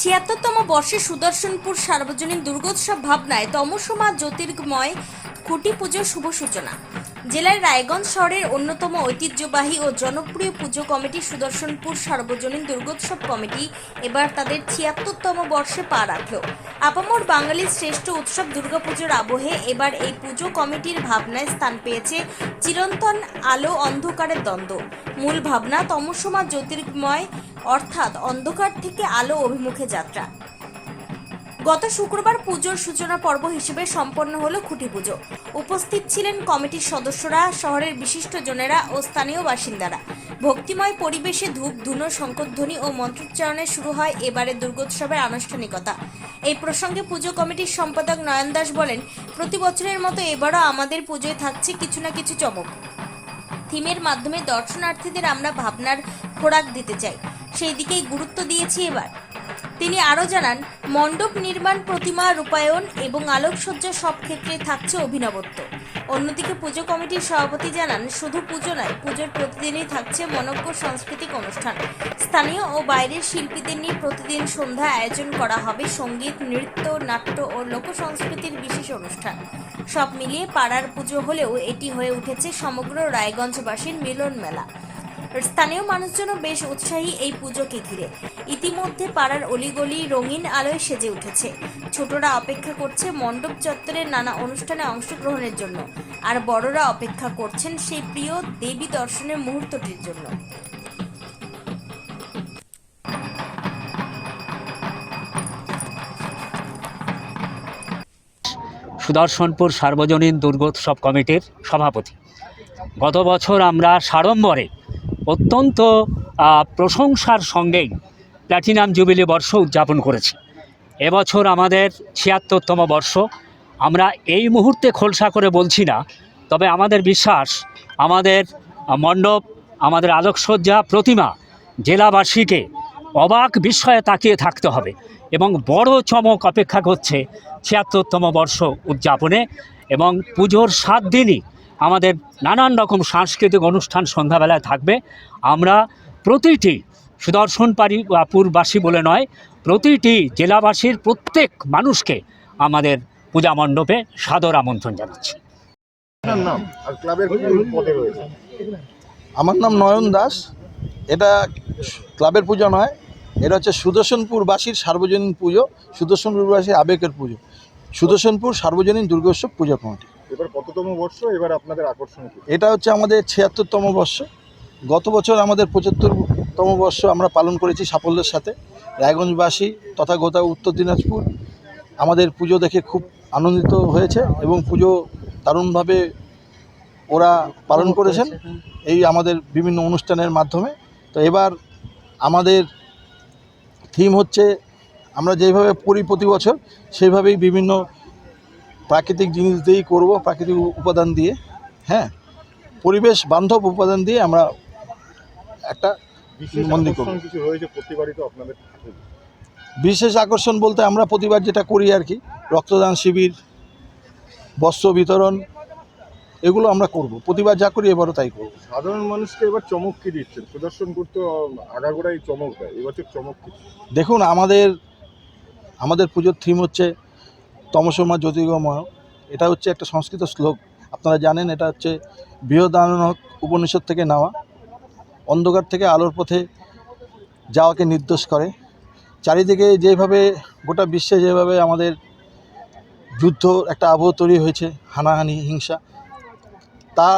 ছিয়াত্তরতম বর্ষে সুদর্শনপুর সার্বজনীন দুর্গোৎসব ভাবনায় তমসমা জ্যোতির্গময় খুঁটি পুজোর শুভ সূচনা। জেলার রায়গঞ্জ শহরের অন্যতম ঐতিহ্যবাহী ও জনপ্রিয় পুজো কমিটি সুদর্শনপুর সার্বজনীন দুর্গোৎসব কমিটি এবার তাদের ছিয়াত্তরতম বর্ষে পা রাখল। আপামর বাঙালির শ্রেষ্ঠ উৎসব দুর্গাপুজোর আবহে এবার এই পুজো কমিটির ভাবনায় স্থান পেয়েছে চিরন্তন আলো অন্ধকারের দ্বন্দ্ব। মূল ভাবনা তমসমা জ্যোতির্ময়, অর্থাৎ অন্ধকার থেকে আলো অভিমুখে যাত্রা। গত শুক্রবার পুজোর সূচনা পর্ব হিসেবে সম্পন্ন হলো খুঁটি পুজো। উপস্থিত ছিলেন কমিটির সদস্যরা, শহরের বিশিষ্ট জনেরা ও স্থানীয় বাসিন্দারা। ভক্তিময় পরিবেশে ধূপ, ধুনো, শঙ্করধ্বনি ও মন্ত্রোচ্চারণে শুরু হয় এবারের দুর্গোৎসবের আনুষ্ঠানিকতা। এই প্রসঙ্গে পুজো কমিটির সম্পাদক নয়ন দাস বলেন, প্রতি বছরের মতো এবারও আমাদের পুজোয় থাকছে কিছু না কিছু চমক। থিমের মাধ্যমে দর্শনার্থীদের আমরা ভাবনার খোরাক দিতে চাই। সেই দিকেই গুরুত্ব দিয়েছি এবার। তিনি আরও জানান, মণ্ডপ নির্মাণ, প্রতিমা রূপায়ণ এবং আলোকসজ্জা সব ক্ষেত্রে থাকছে অভিনবত্ব। অন্যদিকে পুজো কমিটির সভাপতি জানান, শুধু পুজো নয়, পুজোর প্রতিদিনই থাকছে মনজ্ঞ সাংস্কৃতিক অনুষ্ঠান। স্থানীয় ও বাইরের শিল্পীদের নিয়ে প্রতিদিন সন্ধ্যা আয়োজন করা হবে সংগীত, নৃত্য, নাট্য ও লোক সংস্কৃতির বিশেষ অনুষ্ঠান। সব মিলিয়ে পাড়ার পুজো হলেও এটি হয়ে উঠেছে সমগ্র রায়গঞ্জবাসীর মিলন মেলা স্থানীয় মানুষজনও বেশ উৎসাহী এই পুজোকে ঘিরে। ইতিমধ্যে পাড়ার অলিগলি রঙিন আলোয় সেজে উঠেছে। ছোটরা অপেক্ষা করছে মণ্ডপ চত্বরের নানা অনুষ্ঠানে অংশগ্রহণের জন্য। আর বড়রা অপেক্ষা করছেন সেই প্রিয় দেবী দর্শনের মুহূর্তটির জন্য। সুদর্শনপুর সার্বজনীন দুর্গোৎসব কমিটির সভাপতি। গত বছর আমরা সাড়ম্বরে অত্যন্ত প্রশংসার সঙ্গেই প্ল্যাটিনাম জুবিলি বর্ষ উদযাপন করেছি। এবছর আমাদের ছিয়াত্তরতম বর্ষ। আমরা এই মুহূর্তে খোলসা করে বলছি না, তবে আমাদের বিশ্বাস, আমাদের মণ্ডপ, আমাদের আলোকসজ্জা, প্রতিমা জেলাবাসীকে অবাক বিস্ময়ে তাকিয়ে থাকতে হবে এবং বড় চমক অপেক্ষা করছে ছিয়াত্তরতম বর্ষ উদযাপনে এবং পুজোর সাত দিনই আমাদের নানান রকম সাংস্কৃতিক অনুষ্ঠান সন্ধ্যাবেলায় থাকবে। আমরা প্রতিটি সুদর্শন পুরবাসী বলে নয়, প্রতিটি জেলাবাসীর প্রত্যেক মানুষকে আমাদের পূজা মণ্ডপে সাদর আমন্ত্রণ জানাচ্ছি। আমার নাম নয়ন দাস। এটা ক্লাবের পুজো নয়, এটা হচ্ছে সুদর্শনপুরবাসীর সার্বজনীন পুজো, সুদর্শনপুরবাসীর আবেগের পুজো। সুদর্শনপুর সার্বজনীন দুর্গোৎসব পূজা কমিটি। এবার কততম বর্ষ এবার আপনাদের আকর্ষণ কি? এটা হচ্ছে আমাদের ছিয়াত্তরতম বর্ষ। গত বছর আমাদের পঁচাত্তরতম বর্ষ আমরা পালন করেছি সাফল্যের সাথে। রায়গঞ্জবাসী তথা গোটা উত্তর দিনাজপুর আমাদের পুজো দেখে খুব আনন্দিত হয়েছে এবং পুজো দারুণভাবে ওরা পালন করেছেন। এই আমাদের বিভিন্ন অনুষ্ঠানের মাধ্যমে। তো এবার আমাদের থিম হচ্ছে আমরা যেভাবে পড়ি প্রতি বছর সেইভাবেই বিভিন্ন প্রাকৃতিক জিনিস দিয়েই করব প্রাকৃতিক উপাদান দিয়ে হ্যাঁ? পরিবেশ বান্ধব উপাদান দিয়ে আমরা একটা বিশেষ মন্দির করব। বিশেষ আকর্ষণ বলতে আমরা প্রতিবার যেটা করি আর কি রক্তদান শিবির বস্ত্র বিতরণ এগুলো আমরা করব। প্রতিবার যা করি এবারও তাই করব। সাধারণ মানুষকে এবার চমক কি দিচ্ছেন? সুদর্শনপুর তো আগাগোড়াই চমক দেয় এবছর চমক কি? দেখুন আমাদের আমাদের পুজোর থিম হচ্ছে তমসমা জ্যোতির্গময় এটা হচ্ছে একটা সংস্কৃত শ্লোক। আপনারা জানেন এটা হচ্ছে বৃহদানক উপনিষদ থেকে নেওয়া। অন্ধকার থেকে আলোর পথে যাওয়াকে নির্দেশ করে। চারিদিকে যেভাবে, গোটা বিশ্বে যেভাবে আমাদের যুদ্ধ, একটা আবহ তৈরি হয়েছে, হানাহানি, হিংসা, তা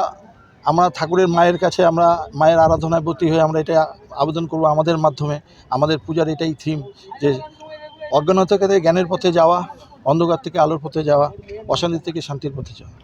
আমরা ঠাকুরের মায়ের কাছে, আমরা মায়ের আরাধনায় ব্রতী হয়ে আমরা এটা আবেদন করব আমাদের মাধ্যমে। আমাদের পূজার এটাই থিম যে অজ্ঞানতা জ্ঞানের পথে যাওয়া অন্ধকার থেকে আলোর পথে যাওয়া অশান্তি থেকে শান্তির পথে যাওয়া।